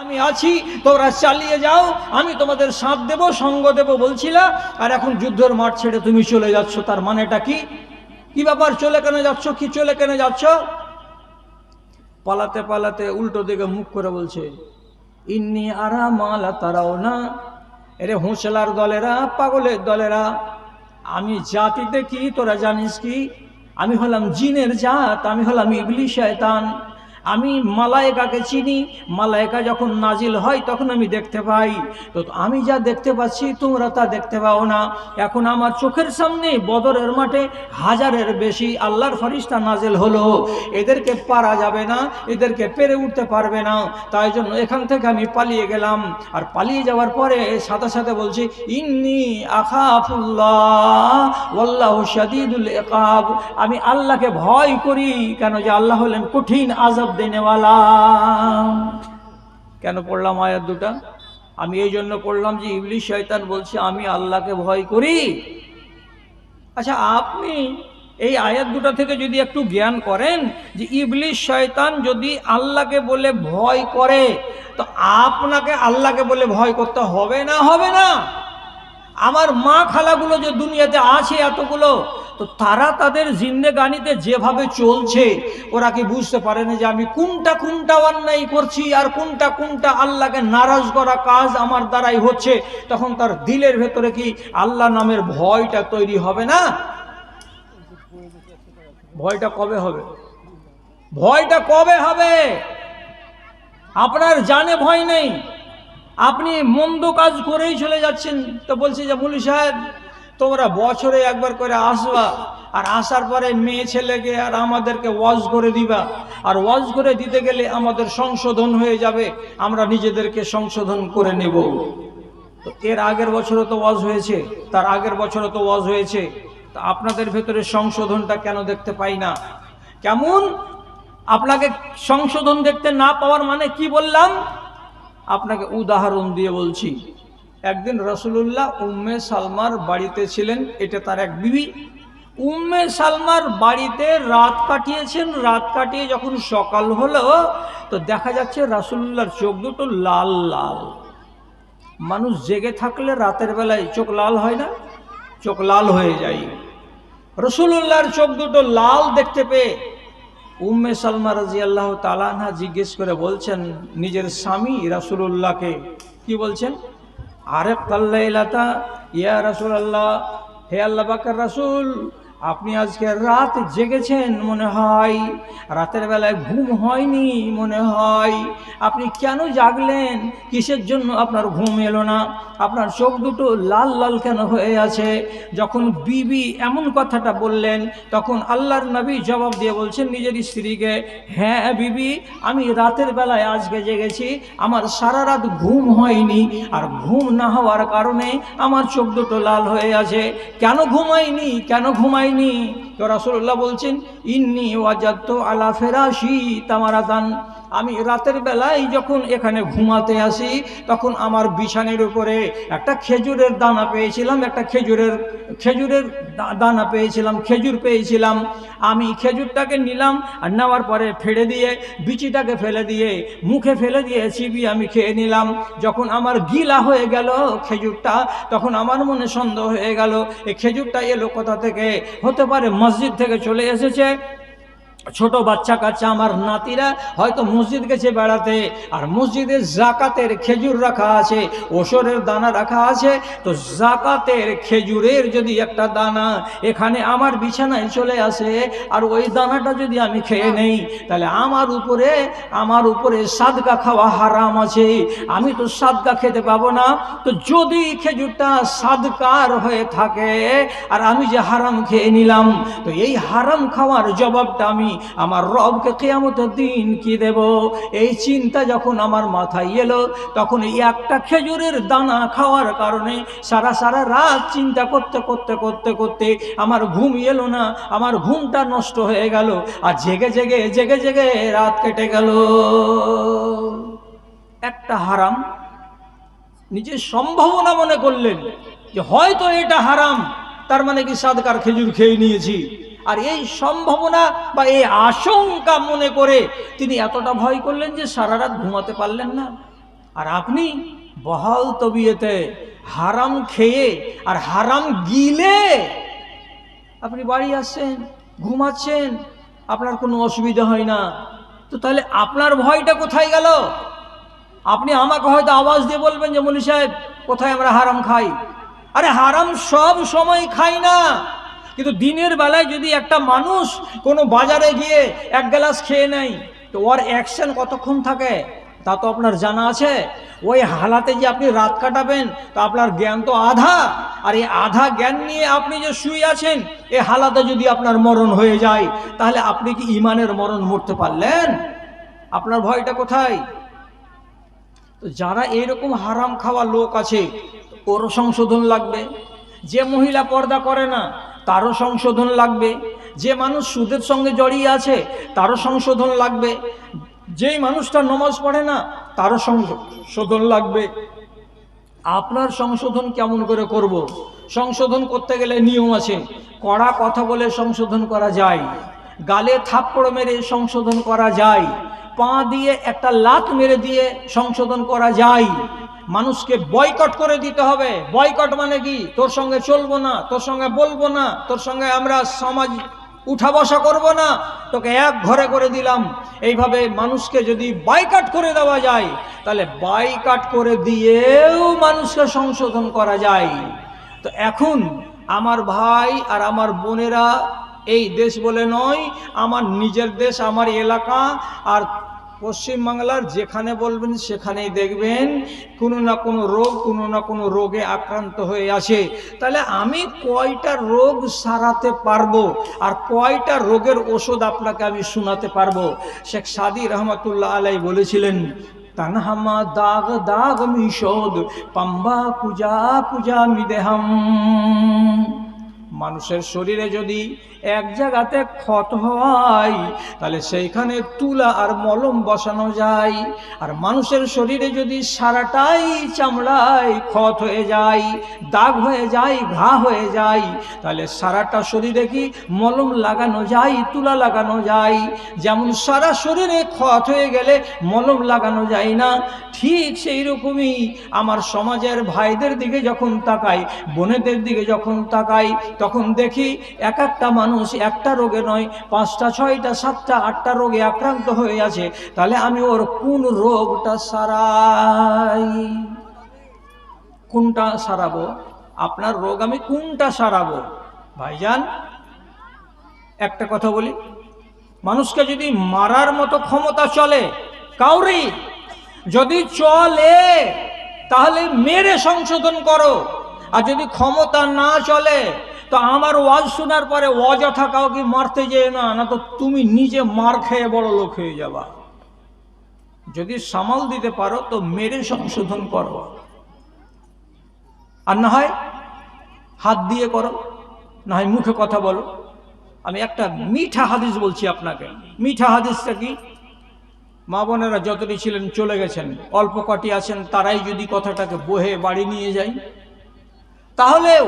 আমি আছি, তোমরা চালিয়ে যাও, আমি তোমাদের সাথ দেব, সঙ্গ দেব বলছিলা, আর এখন যুদ্ধের মাঠ ছেড়ে তুমি চলে যাচ্ছ, তার মানেটা কি? কি ব্যাপার, চলে কেন যাচ্ছ? কি চলে কেন যাচ্ছ? পালাতে পালাতে উল্টো দিকে মুখ করে বলছে, ইন্নি আরা মালা তারাও না। এরে হোঁসলার দলেরা, পাগলের দলেরা, আমি জাতিতে কি তোরা জানিস কি? আমি হলাম জিনের জাত, আমি হলাম ইবলি শয়তান। আমি মালায়েকাকে চিনি, মালায়েকা যখন নাজিল হয় তখন আমি দেখতে পাই। তো আমি যা দেখতে পাচ্ছি, তোমরা তা দেখতে পাও না। এখন আমার চোখের সামনে বদরের মাঠে হাজারের বেশি আল্লাহর ফরিস্তা নাজিল হলো। এদেরকে পারা যাবে না, এদেরকে পেরে উঠতে পারবে না। তাই জন্য এখান থেকে আমি পালিয়ে গেলাম। আর পালিয়ে যাওয়ার পরে সাথে সাথে বলছি, ইন্নি আখাফুল্লাহ আমি আল্লাহকে ভয় করি কেন যে আল্লাহ হলেন কঠিন আযাব দেনেওয়ালা। কেন পড়লাম আয়াত দুটা? আমি এই জন্য পড়লাম যে ইবলিশ শয়তান বলছে, আমি আল্লাহকে ভয় করি। আচ্ছা আপনি এই আয়াত দুটা থেকে যদি একটু জ্ঞান করেন যে ইবলিশ শয়তান যদি আল্লাহকে বলে ভয় করে, তো আপনাকে আল্লাহকে বলে ভয় করতে হবে না? হবে না? আমার মা খালাগুলো যে দুনিয়াতে আছে এতগুলো, তো তারা তাদের জিন্দেগানিতে যেভাবে চলছে, ওরা কি বুঝতে পারে না যে আমি কোনটা কোনটা অন্যায় করছি আর কোনটা কোনটা আল্লাহকে নারাজ করা কাজ আমার দ্বারাই হচ্ছে? তখন তার দিলের ভেতরে কি আল্লাহ নামের ভয়টা তৈরি হবে না? ভয়টা কবে হবে? ভয়টা কবে হবে? আপনার জানে ভয় নেই। আপনি মন্দ কাজ করেই চলে যাচ্ছেন। তো বলছি যে মুলি সাহেব, তোমরা বছরে একবার করে আসবা আর আসার পরে মেয়ে ছেলেকে আর আমাদেরকে ওয়াজ করে দিবা। আর ওয়াজ করে দিতে গেলে আমাদের সংশোধন হয়ে যাবে। আমরা নিজেদেরকে সংশোধন করে নেব। তো এর আগের বছরও তো ওয়াজ হয়েছে, তার আগের বছরও তো ওয়াজ হয়েছে। তো আপনাদের ভেতরে সংশোধনটা কেন দেখতে পাই না? কেমন? আপনাকে সংশোধন দেখতে না পাওয়ার মানে কি বললাম? আপনাকে উদাহরণ দিয়ে বলছি। একদিন রসুলুল্লাহ উম্মে সালমার বাড়িতে ছিলেন, এটা তার এক বিবি। উম্মে সালমার বাড়িতে রাত কাটিয়েছেন, রাত কাটিয়ে যখন সকাল হলো, তো দেখা যাচ্ছে রাসুলুল্লাহর চোখ দুটো লাল লাল। মানুষ জেগে থাকলে রাতের বেলায় চোখ লাল হয় না? চোখ লাল হয়ে যায়। রসুলুল্লাহর চোখ দুটো লাল দেখতে পেয়ে উম্মে সালমা রাজি আল্লাহ তালানহা জিজ্ঞেস করে বলছেন, নিজের স্বামী রাসুলুল্লাহকে কি বলছেন? আরেক কাল্লাইলাতা ইয়া রাসুল আল্লাহ হে আল্লাহ বাকর রাসুল আপনি আজকে রাত জেগেছেন মনে হয়। রাতের বেলায় ঘুম হয়নি মনে হয়। আপনি কেন জাগলেন? কিসের জন্য আপনার ঘুম এলো না? আপনার চোখ দুটো লাল লাল কেন হয়ে আছে? যখন বিবি এমন কথাটা বললেন, তখন আল্লাহর নবী জবাব দিয়ে বলছেন, নিজের স্ত্রীকে হ্যাঁ বিবি, আমি রাতের বেলায় আজকে জেগেছি। আমার সারা রাত ঘুম হয়নি। আর ঘুম না হওয়ার কারণে আমার চোখ দুটো লাল হয়ে আছে। কেন ঘুমাইনি কেন ঘুমাইনি তো রাসুল্লাহ বলছেন, ইন্নি ওয়াজাত্ত আলা ফেরাসি তামারাতান। আমি রাতের বেলায় যখন এখানে ঘুমাতে আসি, তখন আমার বিছানের উপরে একটা খেজুরের দানা পেয়েছিলাম, একটা খেজুরের খেজুরের দানা পেয়েছিলাম, খেজুর পেয়েছিলাম। আমি খেজুরটাকে নিলাম আর নেওয়ার পরে ফেলে দিয়ে, বিচিটাকে ফেলে দিয়ে, মুখে ফেলে দিয়ে চিবি আমি খেয়ে নিলাম। যখন আমার গিলা হয়ে গেল খেজুরটা, তখন আমার মনে সন্দেহ হয়ে গেল, এই খেজুরটা এলো কোথা থেকে? হতে পারে মসজিদ থেকে চলে এসেছে। ছোট বাচ্চা কাচ্চা আমার নাতিরা হয়তো মসজিদ গেছে বেড়াতে, আর মসজিদে জাকাতের খেজুর রাখা আছে ওসরের দানা রাখা আছে, তো জাকাতের খেজুরের যদি একটা দানা এখানে আমার বিছানায় চলে আসে, আর ওই দানাটা যদি আমি খেয়ে নেই, তাহলে আমার উপরে আমার উপরে সাদকা খাওয়া হারাম আছে, আমি তো সাদকা খেতে পাবো না। তো যদি খেজুরটা সাদকার হয়ে থাকে, আর আমি যে হারাম খেয়ে নিলাম, তো এই হারাম খাওয়ার জবাবটা আমি আমার রবকে কেয়ামতের দিন কি দেব? এই চিন্তা যখন আমার মাথায় এলো, তখন একটা খেজুরের দানা খাওয়ার কারণে সারা সারা রাত চিন্তা করতে করতে করতে করতে আমার ঘুম এলো না, আমার ঘুমটা নষ্ট হয়ে গেল আর জেগে জেগে জেগে জেগে রাত কেটে গেল। একটা হারাম নিজের সম্ভাবনা মনে করলেন যে হয়তো এটা হারাম, তার মানে কি সাদকার খেজুর খেয়ে নিয়েছি। আর এই সম্ভাবনা বা এই আশঙ্কা মনে করে তিনি এতটা ভয় করলেন যে সারা রাত ঘুমাতে পারলেন না। আর আপনি বহাল তবিয়েতে হারাম খেয়ে আর হারাম গিলে আপনি বাড়ি আসছেন, ঘুমাচ্ছেন, আপনার কোনো অসুবিধা হয় না। তো তাহলে আপনার ভয়টা কোথায় গেল? আপনি আমাকে হয়তো আওয়াজ দিয়ে বলবেন যে মনি সাহেব, কোথায় আমরা হারাম খাই? আরে হারাম সব সময় খাই না। কিন্তু দিনের বেলায় যদি একটা মানুষ কোনো বাজারে গিয়ে এক গ্লাস খেয়ে নেয়, তো ওর অ্যাকশন কতক্ষণ থাকে? তা তো আপনার জানা আছে। ওই হালাতে যে আপনি রাত কাটাবেন, তো আপনার জ্ঞান তো আধা। আর এই আধা জ্ঞান নিয়ে আপনি যে শুয়ে আছেন এই হালাতে যদি আপনার মরণ হয়ে যায়, তাহলে আপনি কি ইমানের মরণ মরতে পারলেন? আপনার ভয়টা কোথায়? তো যারা এইরকম হারাম খাওয়া লোক আছে ওরও সংশোধন লাগবে। যে মহিলা পর্দা করে না তারও সংশোধন লাগবে। যে মানুষ সুদের সঙ্গে জড়িয়ে আছে, তারও সংশোধন লাগবে। যেই মানুষটা নমাজ পড়ে না, তারও সংশোধন লাগবে। আপনার সংশোধন কেমন করে করব। সংশোধন করতে গেলে নিয়ম আছে। কড়া কথা বলে সংশোধন করা যায়। গালে থাপ্পড় মেরে সংশোধন করা যায়। পা দিয়ে একটা লাত মেরে দিয়ে সংশোধন করা যায়। মানুষকে বয়কট করে দিতে হবে। বয়কট মানে কি? তোর সঙ্গে চলবো না, তোর সঙ্গে বলব না, তোর সঙ্গে আমরা সমাজ উঠা বসা করব না। তোকে এক ঘরে করে দিলাম। এইভাবে মানুষকে যদি বাইকাট করে দেওয়া যায়, তাহলে বাইকাট করে দিয়েও মানুষকে সংশোধন করা যায়। তো এখন আমার ভাই আর আমার বোনেরা এই দেশ বলে নয়, আমার নিজের দেশ, আমার এলাকা, আর পশ্চিমবাংলার যেখানে বলবেন, সেখানেই দেখবেন কোনো না কোনো রোগ, কোনো না কোনো রোগে আক্রান্ত হয়ে আছে তাহলে আমি কয়টা রোগ সারাতে পারব আর কয়টা রোগের ওষুধ আপনাকে আমি শোনাতে পারব? শেখ সাদি রহমতুল্লাহ আলাই বলেছিলেন তানহামা দাগ দাগ মিশোদ, পাম্বা পূজা পূজা মিদেহাম। মানুষের শরীরে যদি এক জায়গাতে ক্ষত হয়, তাহলে সেইখানে তুলা আর মলম বসানো যায়। আর মানুষের শরীরে যদি সারাটাই চামড়ায় ক্ষত হয়ে যায়, দাগ হয়ে যায়, ঘা হয়ে যায়, তাহলে সারাটা শরীরে কি মলম লাগানো যায়, তুলা লাগানো যায়? যেমন সারা শরীরে ক্ষত হয়ে গেলে মলম লাগানো যায় না, ঠিক সেই রকমই আমার সমাজের ভাইদের দিকে যখন তাকাই, বোনেদের দিকে যখন তাকাই তখন দেখি এক একটা মানুষ একটা রোগে নয়, পাঁচটা, ছয়টা, সাতটা, আটটা রোগে আক্রান্ত হয়ে আছে। তাহলে আমি ওর কোন রোগটা সারাই? কোনটা সারাবো? আপনার রোগ আমি কোনটা সারাবো? ভাইজান, একটা কথা বলি। মানুষকে যদি মারার মতো ক্ষমতা চলে, কাউরি, যদি চলে, তাহলে মেরে সংশোধন করো। আর যদি ক্ষমতা না চলে তো আমার ওয়াজ শোনার পরে অযথা কাউকে মারতে যেয়ে না না তো তুমি নিজে মার খেয়ে বড় লোক হয়ে যাবা। যদি সামাল দিতে পারো তো মেরে সংশোধন করো। আর না হয় হাত দিয়ে করো, না হয় মুখে কথা বলো। আমি একটা মিঠা হাদিস বলছি আপনাকে। মিঠা হাদিসটা কি? মা বোনেরা যতটি ছিলেন চলে গেছেন, অল্প কটি আছেন, তারাই যদি কথাটাকে বহে বাড়ি নিয়ে যায়। তাহলেও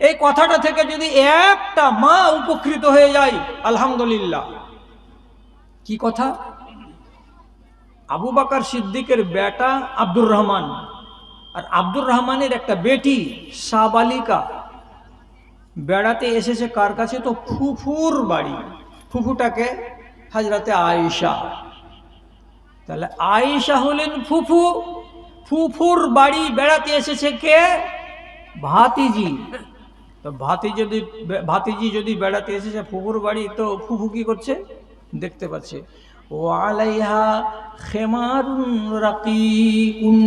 এই কথাটা থেকে যদি একটা মা উপকৃত হয়ে যায়, আলহামদুলিল্লাহ। কি কথা? আবু বাকার সিদ্দিকের বেটা আব্দুর রহমান। আর আব্দুর রহমানের একটা বেটি সাবালিকা বেড়াতে এসেছে কার কাছে? তো ফুফুর বাড়ি। ফুফুটাকে হাজরাতে আয়েশা। তাহলে আয়েশা হলেন ফুফু। ফুফুর বাড়ি বেড়াতে এসেছে কে? ভাতিজি। তো ভাতি যদি ভাতিজি যদি বেড়াতে এসেছে ফুফুর বাড়ি তো ফুফু কি করছে? দেখতে পাচ্ছে। ও আলাইহা খেমারুন রাকিকুন।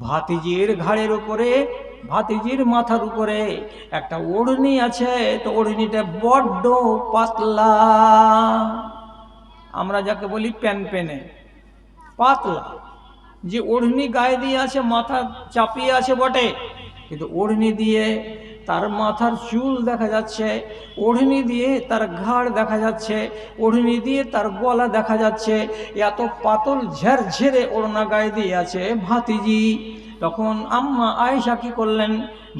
ভাতিজির ঘাড়ের উপরে, ভাতিজির মাথার উপরে একটা ওড়নি আছে, তো ওড়নিটা বড্ড পাতলা। আমরা যাকে বলি প্যান পেনে। পাতলা। যে ওড়নি গায়ে দিয়ে আছে, মাথা চাপিয়ে আছে বটে। কিন্তু ওড়নি দিয়ে তার মাথার চুল দেখা যাচ্ছে, ওড়নি দিয়ে তার ঘাড় দেখা যাচ্ছে, ওড়নি দিয়ে তার গলা দেখা যাচ্ছে, এত পাতল ঝেরঝেরে ওড়না গায়ে দিয়ে আছে ভাতিজি। তখন আম্মা আয়েশা কি করলেন?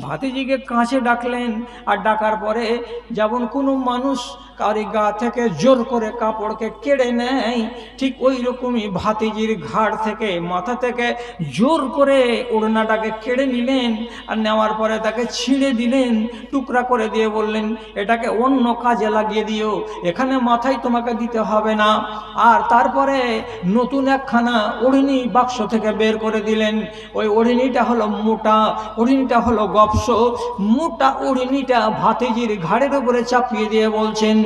ভাতিজিকে কাছে ডাকলেন, আর ডাকার পরে যেমন কোনো মানুষ কারি গা থেকে জোর করে কাপড়কে কেড়ে নেয়। ঠিক ওই রকমই ভাতিজির ঘাড় থেকে, মাথা থেকে জোর করে ওড়নাটাকে কেড়ে নিলেন আর নেওয়ার পরে তাকে ছিঁড়ে দিলেন, টুকরা করে দিয়ে বললেন, এটাকে অন্য কাজে লাগিয়ে দিও, এখানে মাথায় তোমাকে দিতে হবে না। আর তারপরে নতুন একখানা ওড়নি বাক্স থেকে বের করে দিলেন। ওই ওড়নিটা হলো মোটা, ওড়নিটা হলো গপস মোটা ওড়নিটা ভাতিজির ঘাড়ের উপরে চাপিয়ে দিয়ে বলছেন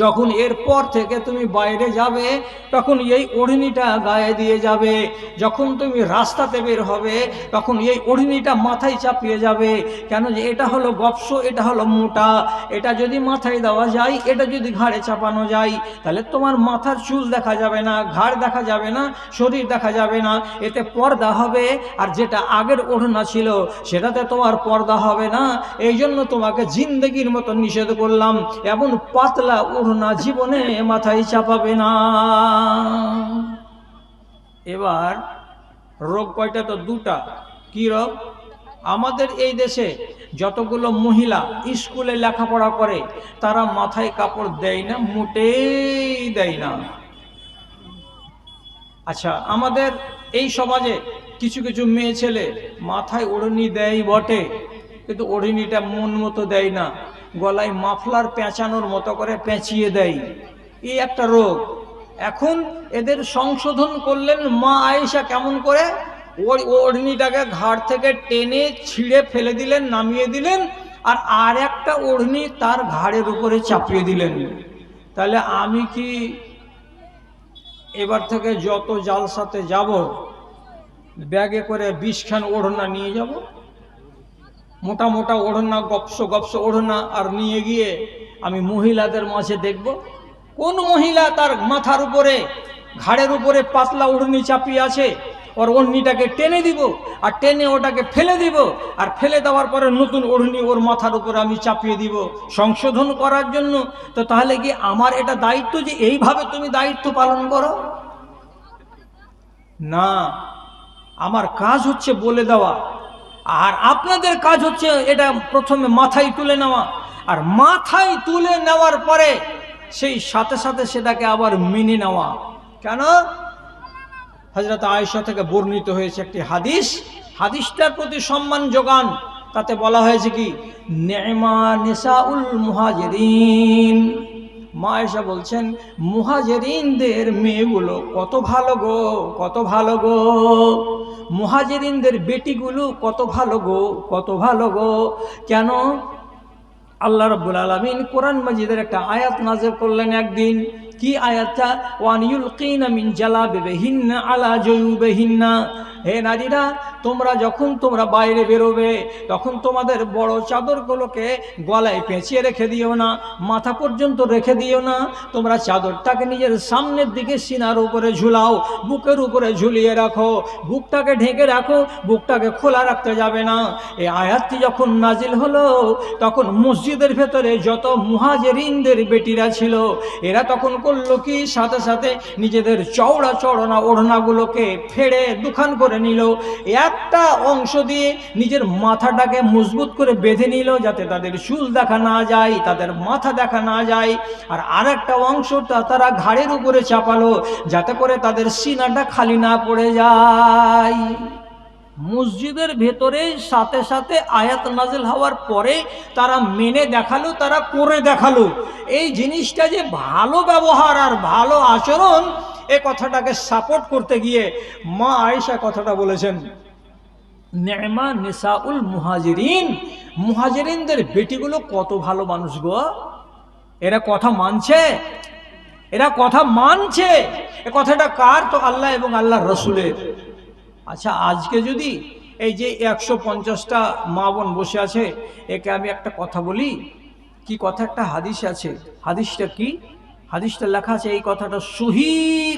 যখন এরপর থেকে তুমি বাইরে যাবে, তখন এই ওড়নিটা গায়ে দিয়ে যাবে। যখন তুমি রাস্তাতে বের হবে, তখন এই ওড়নিটা মাথায় চাপিয়ে যাবে। কেন যে এটা হলো গপস এটা হলো মোটা। এটা যদি মাথায় দেওয়া যায়, এটা যদি ঘাড়ে চাপানো যায়, তাহলে তোমার মাথার চুল দেখা যাবে না, ঘাড় দেখা যাবে না, শরীর দেখা যাবে না। এতে পর্দা হবে, আর যেটা আগের ওড়না ছিল, সেটাতে তোমার পর্দা হবে না। এই জন্য তোমাকে জিন্দগির মতো নিষেধ করলাম। এমন পাতলা ওড়না জীবনে মাথায় চাপাবে না। এবার রোগ কয়টা তো দুটা। কি রোগ? আমাদের এই দেশে যতগুলো মহিলা স্কুলে লেখাপড়া করে, তারা মাথায় কাপড় দেয় না, মোটেই দেয় না। আচ্ছা আমাদের এই সমাজে কিছু কিছু মেয়ে ছেলে মাথায় ওড়নি দেয় বটে, কিন্তু ওড়নিটা মন মতো দেয় না। গলায় মাফলার পেঁচানোর মতো করে পেঁচিয়ে দেয়। এই একটা রোগ। এখন এদের সংশোধন করলেন মা আয়েশা কেমন করে? ওই ওড়নিটাকে ঘাড় থেকে টেনে ছিঁড়ে ফেলে দিলেন, নামিয়ে দিলেন, আর আর একটা ওড়নি তার ঘাড়ের উপরে চাপিয়ে দিলেন। তাহলে আমি কি এবার থেকে যত জালসাতে যাব, ব্যাগে করে বিশখান ওড়না নিয়ে যাব? মোটা মোটা ওড়না, গপস গপস ওড়না, আর নিয়ে গিয়ে আমি মহিলাদের মাঝে দেখব, কোন মহিলা তার মাথার উপরে, ঘাড়ের উপরে পাতলা ওড়নি চাপিয়ে আছে, ওর ওড়নিটাকে টেনে দিব, আর টেনে ওটাকে ফেলে দিব, আর ফেলে দেওয়ার পরে নতুন ওড়নি ওর মাথার উপরে আমি চাপিয়ে দিব। সংশোধন করার জন্য, তো তাহলে কি আমার এটা দায়িত্ব যে এইভাবে তুমি দায়িত্ব পালন করো? না, আমার কাজ হচ্ছে বলে দেওয়া। আর আপনাদের কাজ হচ্ছে এটা প্রথমে মাথায় তুলে নেওয়া। আর মাথায় তুলে নেওয়ার পরে সেই সাথে সাথে সেটাকে আবার মেনে নেওয়া। কেন? হজরত আয়েশা থেকে বর্ণিত হয়েছে একটি হাদিস। হাদিসটার প্রতি সম্মান যোগান। তাতে বলা হয়েছে কি? নেমা বলছেন, মুহাজেরিনদের মেয়েগুলো কত ভালো গো, কত ভালো গো। মুহাজেরিনদের বেটিগুলো কত ভালো গো, কত ভালো গো। কেন? আল্লাহ রব্বুল আলমিন কোরআন মজিদের একটা আয়াত নাজের করলেন একদিন। কি আয়াতটা? ওয়ানিউল কিনা মিন জালা বেবেহিন্না আলা জয়ুবেহিন্না হে নারীরা, তোমরা যখন তোমরা বাইরে বেরোবে, তখন তোমাদের বড় চাদরগুলোকে গলায় পেঁচিয়ে রেখে দিও না, মাথা পর্যন্ত রেখে দিও না। তোমরা চাদরটাকে নিজের সামনের দিকে সিনার উপরে ঝুলাও, বুকের উপরে ঝুলিয়ে রাখো। বুকটাকে ঢেকে রাখো, বুকটাকে খোলা রাখতে যাবে না। এই আয়াতটি যখন নাজিল হলো, তখন মসজিদের ভেতরে যত মুহাজেরিনদের বেটিরা ছিল, এরা তখন করল কি? সাথে সাথে নিজেদের চওড়া চড়না ওড়নাগুলোকে ফেড়ে দুখান করে নিল। একটা অংশ দিয়ে নিজের মাথাটাকে মজবুত করে বেঁধে নিল যাতে তাদের চুল দেখা না যায়, তাদের মাথা দেখা না যায়। আর আরেকটা অংশটা তারা ঘাড়ের উপরে চাপালো যাতে করে তাদের সিনাটা খালি না পড়ে যায়। মসজিদের ভেতরে সাথে সাথে আয়াত নাজিল হওয়ার পরে তারা মেনে দেখাল, তারা করে দেখাল। এই জিনিসটা যে ভালো ব্যবহার আর ভালো আচরণ, এ কথাটাকে সাপোর্ট করতে গিয়ে মা আয়েশা কথাটা বলেছেন, নেমা নিসাউল মুহাজিরিন, মুহাজিরিনদের বেটিগুলো কত ভালো মানুষ গো। এরা কথা মানছে, এরা কথা মানছে। এ কথাটা কার? তো আল্লাহ এবং আল্লাহ রসুলের। আচ্ছা আজকে যদি এই যে একশো পঞ্চাশটা মা বোন বসে আছে, একে আমি একটা কথা বলি। কি কথা? একটা হাদিস আছে। হাদিসটা কি? হাদিসটা লেখা আছে, এই কথাটা সহি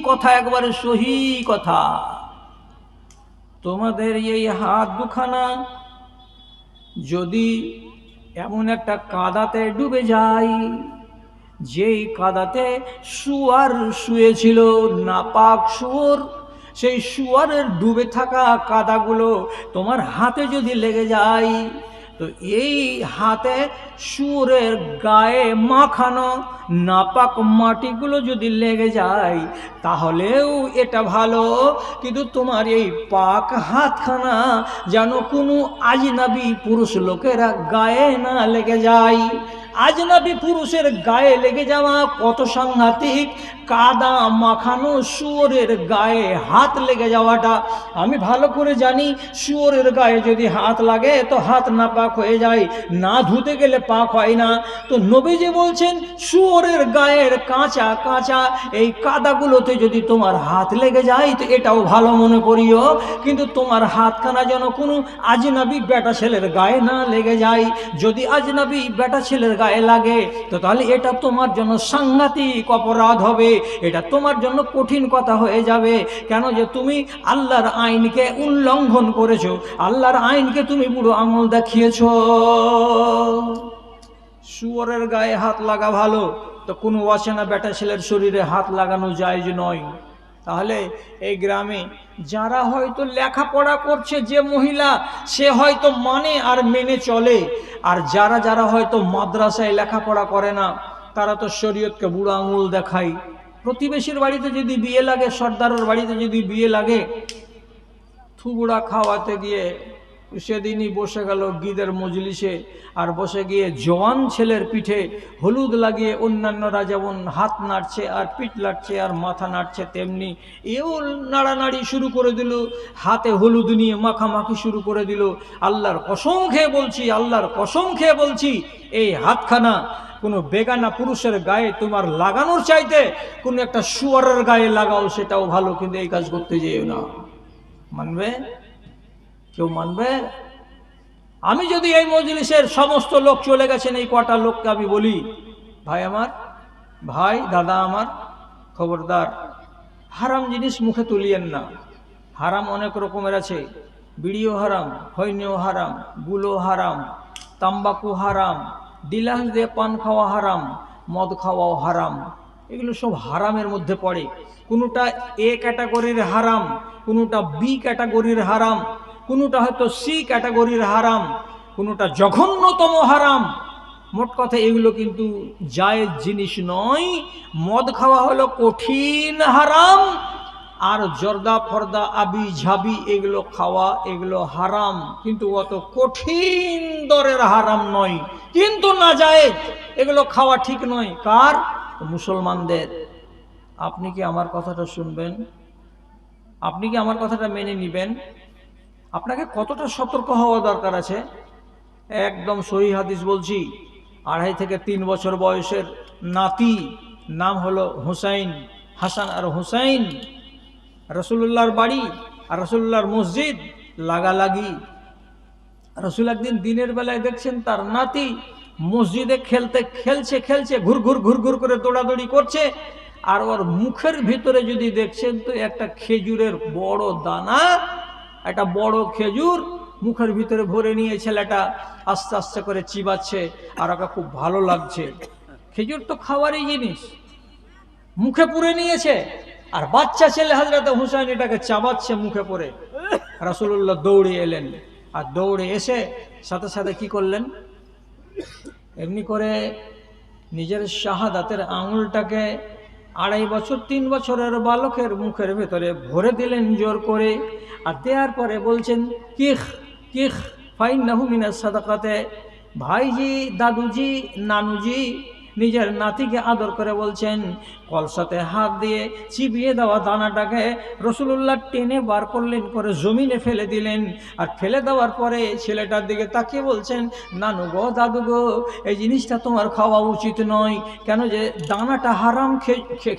কথা, একবারে সহি কথা। তোমাদের এই হাত দুখানা যদি এমন একটা কাদাতে ডুবে যায়, যেই কাদাতে শুয়ার শুয়েছিল, নাপাক শুয়োর সেই শুয়ারের ডুবে থাকা কাদাগুলো তোমার হাতে যদি লেগে যায়, তো এই হাতে সুরের গায়ে মাখানো নাপাক মাটিগুলো যদি লেগে যায়, তাহলেও এটা ভালো। কিন্তু তোমার এই পাক হাতখানা যেন কোনো আজনাবি পুরুষ লোকেরা গায়ে না লেগে যায়। আজনাবি পুরুষের গায়ে লেগে যাওয়া কত সাংঘাতিক, কাদা মাখানো শুয়োরের গায়ে হাত লেগে যাওয়াটা আমি ভালো করে জানি। শুয়োরের গায়ে যদি হাত লাগে তো হাত না পাক হয়ে যায়, না ধুতে গেলে পাক হয় না। তো নবীজি বলছেন, শুয়োরের গায়ের কাঁচা কাঁচা এই কাদাগুলোতে যদি তোমার হাত লেগে যায় তো এটাও ভালো মনে করিও। কিন্তু তোমার হাতখানা যেন কোনো আজনাবি বেটা ছেলের গায়ে না লেগে যায়। যদি আজনাবি বেটা ছেলের গায়ে লাগে, তো তাহলে এটা তোমার জন্য সাংঘাতিক অপরাধ হবে। এটা তোমার জন্য কঠিন কথা হয়ে যাবে। কেন যে তুমি আল্লাহর আইনকে উল্লঙ্ঘন করেছ, আল্লাহর আইনকে তুমি পুরো আমল দেখিয়েছো। শুয়োরের গায়ে হাত লাগা ভালো, তো কোনো অচেনা বেটা ছেলের শরীরে হাত লাগানো যায় যে নয়। তাহলে এই গ্রামে যারা হয়তো লেখাপড়া করছে যে মহিলা, সে হয়তো মানে আর মেনে চলে। আর যারা যারা হয়তো মাদ্রাসায় লেখাপড়া করে না, তারা তো শরীয়তকে বুড়ো আঙুল দেখায়। প্রতিবেশীর বাড়িতে যদি বিয়ে লাগে, সর্দারের বাড়িতে যদি বিয়ে লাগে, থুবুড়া খাওয়াতে গিয়ে সেদিনই বসে গেল গিদের মজলিসে আর বসে গিয়ে জওয়ান ছেলের পিঠে হলুদ লাগিয়ে অন্যান্যরা যেমন হাত নাড়ছে আর পিঠ নাড়ছে আর মাথা নাড়ছে তেমনি এও নাড়ানাড়ি শুরু করে দিল, হাতে হলুদ নিয়ে মাখামাখি শুরু করে দিল। আল্লাহর কসম খেয়ে বলছি, আল্লাহর কসম খেয়ে বলছি, এই হাতখানা কোনো বেগানা পুরুষের গায়ে তোমার লাগানোর চাইতে কোনো একটা শুয়ারের গায়ে লাগাও, সেটাও ভালো, কিন্তু এই কাজ করতে যেও না। মানবে? কেউ মানবে? আমি যদি এই মজলিসের সমস্ত লোক চলে গেছেন, এই কটা লোককে আমি বলি, ভাই আমার, ভাই, দাদা আমার, খবরদার, হারাম জিনিস মুখে তুলিয়েন না। হারাম অনেক রকমের আছে। বিড়িও হারাম হৈনিও হারামগুলো হারাম, তাম্বাকু হারাম ডিলাস দিয়ে পান খাওয়া হারাম, মদ খাওয়াও হারাম। এগুলো সব হারামের মধ্যে পড়ে। কোনোটা এ ক্যাটাগরির হারাম, কোনোটা বি ক্যাটাগরির হারাম। কোনোটা হয়তো সি ক্যাটাগরির হারাম, কোনোটা জঘন্যতম হারাম। মোট কথা এগুলো কিন্তু জায়েজ জিনিস নয়। মদ খাওয়া হলো কঠিন হারাম, আর জর্দা ফর্দা আবি ঝাবি এগুলো খাওয়া, এগুলো হারাম। কিন্তু অত কঠিন দরের হারাম নয়। কিন্তু না যায় এগুলো খাওয়া ঠিক নয়। কার? মুসলমানদের। আপনি কি আমার কথাটা শুনবেন? আপনি কি আমার কথাটা মেনে নিবেন? আপনাকে কতটা সতর্ক হওয়া দরকার আছে? একদম সহি হাদিস বলছি, আড়াই থেকে তিন বছর বয়সের নাতি, নাম হলো হুসাইন, হাসান আর হুসাইন। রসুল্লাহর বাড়ি আর রসুল্লাহর মসজিদ, লাগালাগি। রসুল একদিন দিনের বেলায় দেখছেন তার নাতি মসজিদে খেলতে, খেলছে খেলছে, ঘুর ঘুর ঘুর ঘুর করে দৌড়াদৌড়ি করছে। আর ওর মুখের ভিতরে যদি দেখছেন তো একটা খেজুরের বড় দানা একটা বড় খেজুর মুখের ভিতরে ভরে নিয়ে ছেলেটা আস্তে আস্তে করে চিবাচ্ছে, আর ওকে খুব ভালো লাগছে। খেজুর তো খাওয়ারই জিনিস। মুখে পুরে নিয়েছে, আর বাচ্চা ছেলে হাজরাতে হুসাইন এটাকে চাবাচ্ছে মুখে পরে। রাসুল্লাহ দৌড়ে এলেন, আর দৌড়ে এসে সাথে সাথে কি করলেন? এমনি করে নিজের শাহাদাতের আঙুলটাকে আড়াই বছর, তিন বছরের বালকের মুখের ভেতরে ভরে দিলেন জোর করে। আর দেওয়ার পরে বলছেন কিখ কিখ ফাইন নাহুমিনা সাদাকাতে। ভাইজি, দাদুজি, নানুজি নিজের নাতিকে আদর করে বলছেন, কলসাতে হাত দিয়ে চিবিয়ে দেওয়া দানাটাকে রসুল্লাহ টেনে বার করলেন, করে জমিনে ফেলে দিলেন। আর ফেলে দেওয়ার পরে ছেলেটার দিকে তাকিয়ে বলছেন, নানু গো, দাদু গো, এই জিনিসটা তোমার খাওয়া উচিত নয়। কেন যে দানাটা হারাম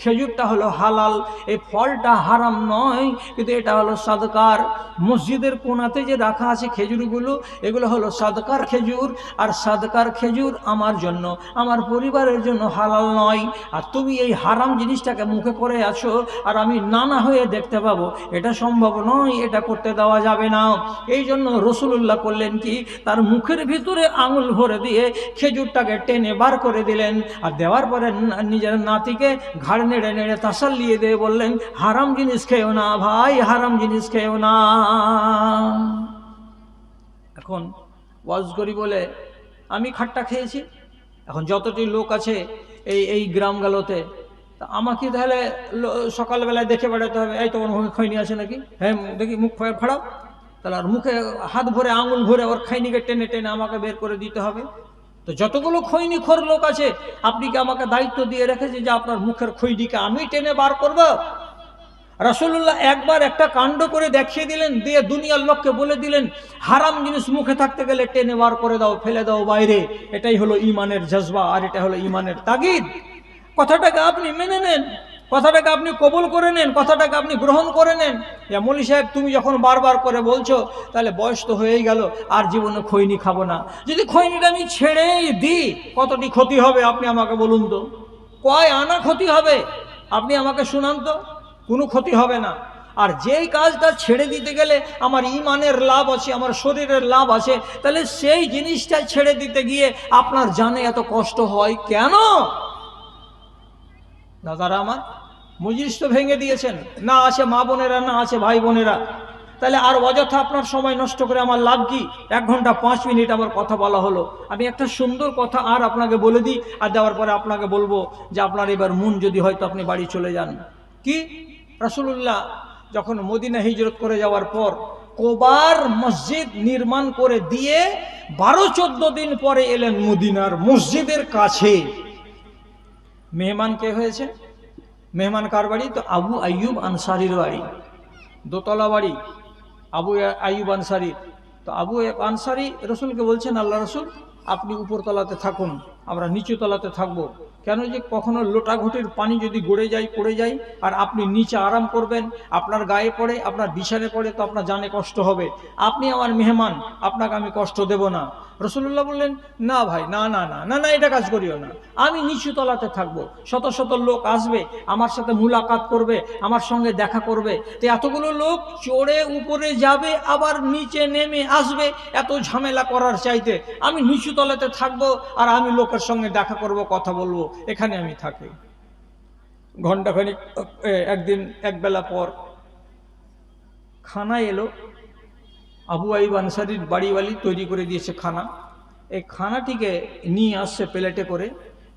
খেজুরটা হলো হালাল। এই ফলটা হারাম নয়, কিন্তু এটা হলো সাদকার। মসজিদের কোনাতে যে রাখা আছে খেজুরগুলো, এগুলো হলো সাদকার খেজুর। আর সাদকার খেজুর আমার জন্য, আমার পরিবারের জন্য হালাল নয়। আর তুমি এই হারাম জিনিসটাকে মুখে করে আছো, আর আমি নানা হয়ে দেখতে পাবো। এটা সম্ভব নয়, এটা করতে দেওয়া যাবে না। এই জন্য রসুল্লাহ করলেন কি? তার মুখের ভিতরে আঙুল ভরে দিয়ে খেজুরটাকে টেনে বার করে দিলেন। আর দেওয়ার পরে নিজের নাতিকে ঘাড় নেড়ে নেড়ে তাসাল্লিয়ে দিয়ে বললেন, হারাম জিনিস খেও না ভাই, হারাম জিনিস খেয়েও না। এখন ওয়াজ করি বলে আমি খাট্টা খেয়েছি। এখন যতটি লোক আছে এই এই গ্রামগুলোতে, তা আমাকে তাহলে সকালবেলায় দেখে বেড়াতে হবে। এই তোমার মুখে খৈনি আছে নাকি? হ্যাঁ দেখি মুখ ফাড়াও। তাহলে আর মুখে হাত ভরে আঙুল ভরে ওর খৈনিকে টেনে টেনে আমাকে বের করে দিতে হবে। তো যতগুলো খৈনি খোর লোক আছে, আপনি কি আমাকে দায়িত্ব দিয়ে রেখেছে যে আপনার মুখের খৈনিকে আমি টেনে বার করব? রাসূলুল্লাহ একবার একটা কাণ্ড করে দেখিয়ে দিলেন, দিয়ে দুনিয়ার লোককে বলে দিলেন, হারাম জিনিস মুখে থাকতে গেলে টেনে বার করে দাও, ফেলে দাও বাইরে। এটাই হলো ইমানের জজবা আর এটা হলো ইমানের তাগিদ। কথাটাকে আপনি মেনে নেন, কথাটাকে আপনি কবুল করে নেন, কথাটাকে আপনি গ্রহণ করে নেন। মলি সাহেব, তুমি যখন বারবার করে বলছো, তাহলে বয়স তো হয়েই গেল, আর জীবনে খৈনি খাব না। যদি খৈনিটা আমি ছেড়েই দিই, কতটি ক্ষতি হবে আপনি আমাকে বলুন তো? কয় আনা ক্ষতি হবে? আপনি আমাকে শুনান তো। কোনো ক্ষতি হবে না। আর যেই কাজটা ছেড়ে দিতে গেলে আমার ইমানের লাভ আছে, আমার শরীরের লাভ আছে, তাহলে সেই জিনিসটা ছেড়ে দিতে গিয়ে আপনার জানে এত কষ্ট হয় কেন? দাদারা আমার, মজলিস তো ভেঙে দিয়েছেন। না আছে মা বোনেরা, না আছে ভাই বোনেরা। তাহলে আর অযথা আপনার সময় নষ্ট করে আমার লাভ কি? এক ঘণ্টা, পাঁচ মিনিট আমার কথা বলা হলো। আমি একটা সুন্দর কথা আর আপনাকে বলে দিই, আর দেওয়ার পরে আপনাকে বলব যে আপনার এবার মন যদি হয়তো আপনি বাড়ি চলে যান। কি? রাসূলুল্লাহ যখন মদিনা হিজরত করে যাওয়ার পর কোবার মসজিদ নির্মাণ করে দিয়ে বারো চোদ্দ দিন পরে এলেন মদিনার মসজিদের কাছে। মেহমান কে হয়েছে? মেহমান কার বাড়ি? তো আবু আইয়ুব আনসারির বাড়ি। দোতলা বাড়ি, আবু আইয়ুব আনসারির। তো আবু আনসারি রসুলকে বলছেন, আল্লাহ রসুল, আপনি উপরতলাতে থাকুন। আমরা নিচু তলাতে থাকব। কেন যে কখনো লোটা ঘটির পানি যদি গড়ে যায়, পড়ে যায়, আর আপনি নিচে আরাম করবেন, আপনার গায়ে পড়ে, আপনার বিছানে পড়ে, তো আপনার জানে কষ্ট হবে। আপনি আমার মেহমান, আপনাকে আমি কষ্ট দেব না। রসুল্লাহ বললেন, না ভাই, না না না না না, এটা কাজ করিও না। আমি নিচু তলাতে থাকব। শত শত লোক আসবে, আমার সাথে মুলাকাত করবে, আমার সঙ্গে দেখা করবে। তো এতগুলো লোক চড়ে উপরে যাবে, আবার নিচে নেমে আসবে, এত ঝামেলা করার চাইতে। আমি নিচু তলাতে থাকব, আর আমি লোকের সঙ্গে দেখা করব কথা বলব এখানে আমি থাকি। ঘন্টাখানিক এ, একদিন একবেলা পর খানা এলো। আবু আইব আনসারির বাড়িওয়ালি তৈরি করে দিয়েছে খানা। এই খানাটিকে নিয়ে আসছে প্লেটে করে।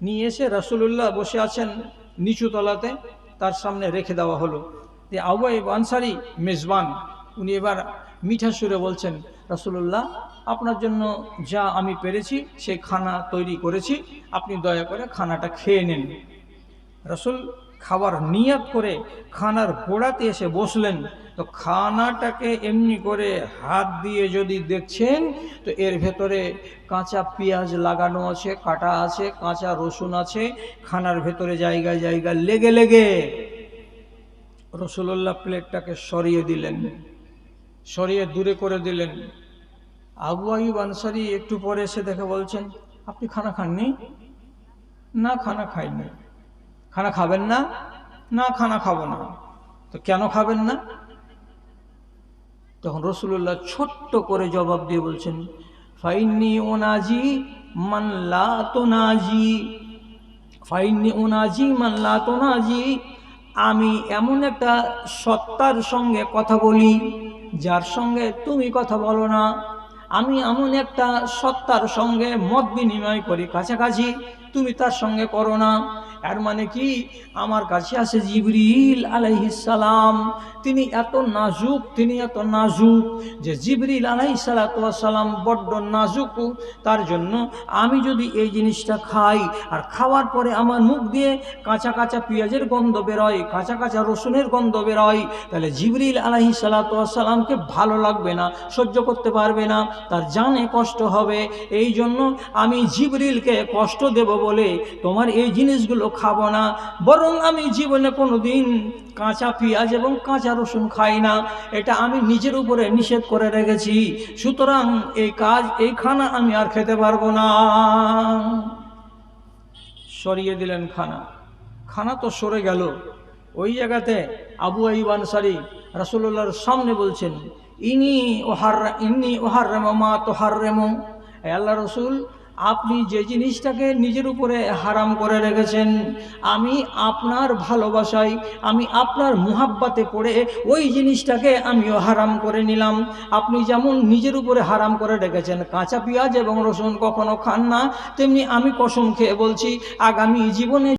নিয়ে এসে রাসূলুল্লাহ বসে আছেন নিচু তলাতে তার সামনে রেখে দেওয়া হলো। আবু আইব আনসারি মেজবান উনি এবার মিঠা সুরে বলছেন রাসূলুল্লাহ আপনার জন্য যা আমি পেরেছি সেই খানা তৈরি করেছি। আপনি দয়া করে খানাটা খেয়ে নিন। রসুল খাবার নিয়াত করে খানার গোড়াতে এসে বসলেন। তো খানাটাকে এমনি করে হাত দিয়ে যদি দেখছেন, তো এর ভেতরে কাঁচা পেঁয়াজ লাগানো আছে, কাটা আছে, কাঁচা রসুন আছে, খানার ভেতরে জায়গায় জায়গায় লেগে লেগে। রসুল্লাহ প্লেটটাকে সরিয়ে দিলেন। সরিয়ে দূরে করে দিলেন। আবু আইব আনসারি একটু পরে এসে দেখে বলছেন, আপনি খানা খাননি? না, খানা খাইনি। খানা খাবেন না? না, খানা খাব না। তো কেন খাবেন না? তখন রসুল্লাহ ছোট্ট করে জবাব দিয়ে বলছেন ফাইনি ওনাজি মানলা তোনাজি। ফাইনি ওনাজি মানলা তোনাজি। আমি এমন একটা সত্তার সঙ্গে কথা বলি, যার সঙ্গে তুমি কথা বলো না। আমি এমন একটা সত্তার সঙ্গে মত বিনিময় করি কাছাকাছি তুমি তার সঙ্গে করো না। এর মানে কি? আমার কাছে আছে জিবরিল আলাইহিসালাম তিনি এত নাজুক, তিনি এত নাজুক যে জিবরিল আলাইসালাম বড্ড নাজুক। তার জন্য আমি যদি এই জিনিসটা খাই, আর খাওয়ার পরে আমার মুখ দিয়ে কাঁচা কাঁচা পেঁয়াজের গন্ধ বেরোয়, কাঁচা কাঁচা রসুনের গন্ধ বেরোয়, তাহলে জিবরিল আলাহি সালাতামকে ভালো লাগবে না, সহ্য করতে পারবে না, তার জানে কষ্ট হবে। এই জন্য আমি জিবরিলকে কষ্ট দেব বলে তোমার এই জিনিসগুলো খাব না। বরং আমি জীবনে কোনো দিন কাঁচা পেঁয়াজ এবং কাঁচা রসুন খাই না। এটা আমি নিজের উপরে নিষেধ করে রেখেছি। সুতরাং এই কাজ, এই খানা আমি আর খেতে পারব না। সরিয়ে দিলেন খানা। খানা তো সরে গেল। ওই জায়গাতে আবু আইব আনসারি রাসুল্লাহর সামনে বলছেন, ইনি ওহার ইনি ওহার রেমো মা তোহার রেমো আল্লাহ রসুল আপনি যে জিনিসটাকে নিজের উপরে হারাম করে রেখেছেন, আমি আপনার ভালোবাসাই আমি আপনার মুহাব্বাতে পড়ে ওই জিনিসটাকে আমিও হারাম করে নিলাম। আপনি যেমন নিজের উপরে হারাম করে রেখেছেন, কাঁচা পেঁয়াজ এবং রসুন কখনো খান না, তেমনি আমি কসম খেয়ে বলছি, আগামী জীবনে